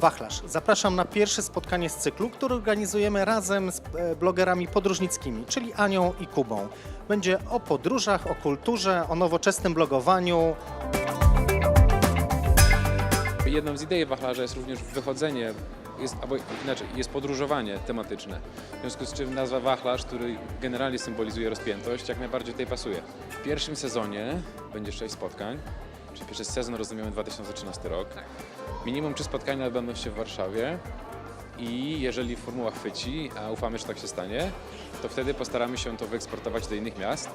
Wachlarz. Zapraszam na pierwsze spotkanie z cyklu, który organizujemy razem z e, blogerami podróżnickimi, czyli Anią i Kubą. Będzie o podróżach, o kulturze, o nowoczesnym blogowaniu. Jedną z idei wachlarza jest również wychodzenie, jest, albo inaczej, jest podróżowanie tematyczne. W związku z czym nazwa wachlarz, który generalnie symbolizuje rozpiętość, jak najbardziej tutaj pasuje. W pierwszym sezonie będzie sześć spotkań, czyli pierwszy sezon rozumiemy 2013 rok. Minimum trzy spotkania odbędą się w Warszawie i jeżeli formuła chwyci, a ufamy, że tak się stanie, to wtedy postaramy się to wyeksportować do innych miast.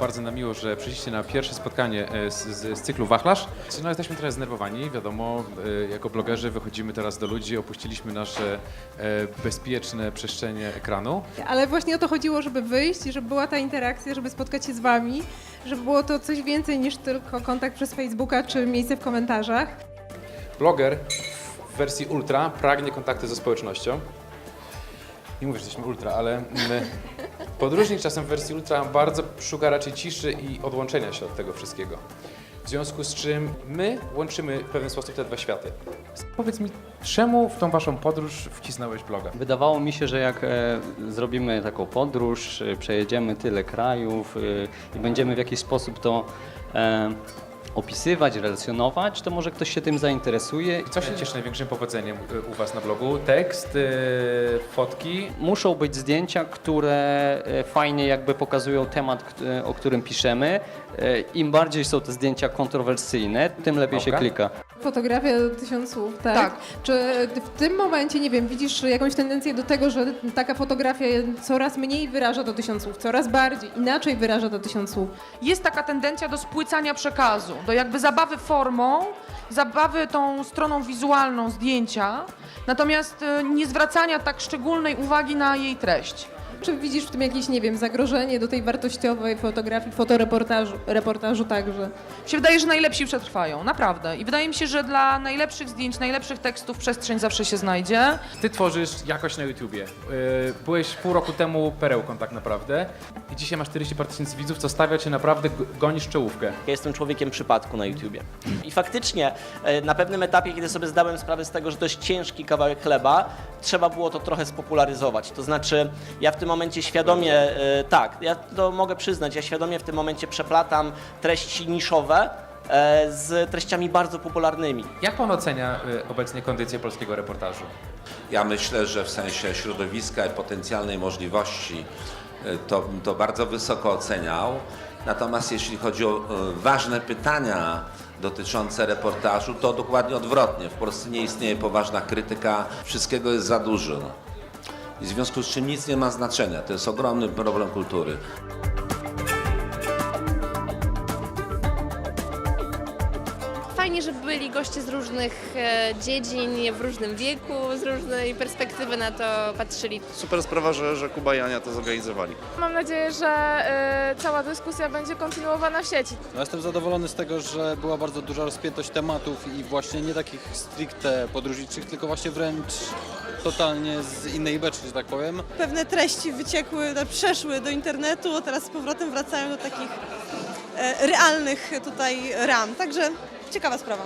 Bardzo nam miło, że przyszliście na pierwsze spotkanie e, z, z, z cyklu Wachlarz. No, jesteśmy trochę znerwowani, wiadomo, e, jako blogerzy wychodzimy teraz do ludzi, opuściliśmy nasze e, bezpieczne przestrzenie ekranu. Ale właśnie o to chodziło, żeby wyjść, żeby była ta interakcja, żeby spotkać się z Wami, żeby było to coś więcej niż tylko kontakt przez Facebooka czy miejsce w komentarzach. Bloger w wersji ultra pragnie kontakty ze społecznością. Nie mówię, że jesteśmy ultra, ale my, podróżnik czasem w wersji ultra bardzo szuka raczej ciszy i odłączenia się od tego wszystkiego. W związku z czym my łączymy w pewien sposób te dwa światy. Powiedz mi, czemu w tą waszą podróż wcisnąłeś bloga? Wydawało mi się, że jak e, zrobimy taką podróż, e, przejedziemy tyle krajów e, i będziemy w jakiś sposób to e, opisywać, relacjonować, to może ktoś się tym zainteresuje. I co się cieszy największym powodzeniem y, u was na blogu? Tekst, y, fotki? Muszą być zdjęcia, które e, fajnie jakby pokazują temat, o którym piszemy. Im bardziej są te zdjęcia kontrowersyjne, tym lepiej się klika. Fotografia do tysiąc słów, tak? Tak. Czy w tym momencie, nie wiem, widzisz jakąś tendencję do tego, że taka fotografia coraz mniej wyraża do tysiąc słów, coraz bardziej, inaczej wyraża do tysiąc słów? Jest taka tendencja do spłycania przekazu, do jakby zabawy formą, zabawy tą stroną wizualną zdjęcia, natomiast e, nie zwracania tak szczególnej uwagi na jej treść. Czy widzisz w tym jakieś, nie wiem, zagrożenie do tej wartościowej fotografii, fotoreportażu reportażu także? Mi się wydaje, że najlepsi przetrwają, naprawdę. I wydaje mi się, że dla najlepszych zdjęć, najlepszych tekstów przestrzeń zawsze się znajdzie. Ty tworzysz jakość na YouTubie. Y, Byłeś pół roku temu perełką tak naprawdę i dzisiaj masz 40 parę tysięcy widzów, co stawia cię naprawdę, g- gonisz czołówkę. Ja jestem człowiekiem przypadku na YouTubie. I faktycznie e, na pewnym etapie, kiedy sobie zdałem sprawę z tego, że to jest ciężki kawałek chleba, trzeba było to trochę spopularyzować. To znaczy, ja w tym momencie świadomie, e, tak, ja to mogę przyznać, ja świadomie w tym momencie przeplatam treści niszowe e, z treściami bardzo popularnymi. Jak pan ocenia y, obecnie kondycję polskiego reportażu? Ja myślę, że w sensie środowiska i potencjalnej możliwości y, to to bardzo wysoko oceniał. Natomiast jeśli chodzi o y, ważne pytania dotyczące reportażu, to dokładnie odwrotnie. W Polsce nie istnieje poważna krytyka, wszystkiego jest za dużo. I w związku z czym nic nie ma znaczenia. To jest ogromny problem kultury. Fajnie, żeby byli goście z różnych e, dziedzin, w różnym wieku, z różnej perspektywy na to patrzyli. Super sprawa, że, że Kuba i Ania to zorganizowali. Mam nadzieję, że e, cała dyskusja będzie kontynuowana w sieci. No, jestem zadowolony z tego, że była bardzo duża rozpiętość tematów i właśnie nie takich stricte podróżniczych, tylko właśnie wręcz totalnie z innej beczki, że tak powiem. pewne treści wyciekły, przeszły do internetu, a teraz z powrotem wracają do takich e, realnych tutaj ram. Także ciekawa sprawa.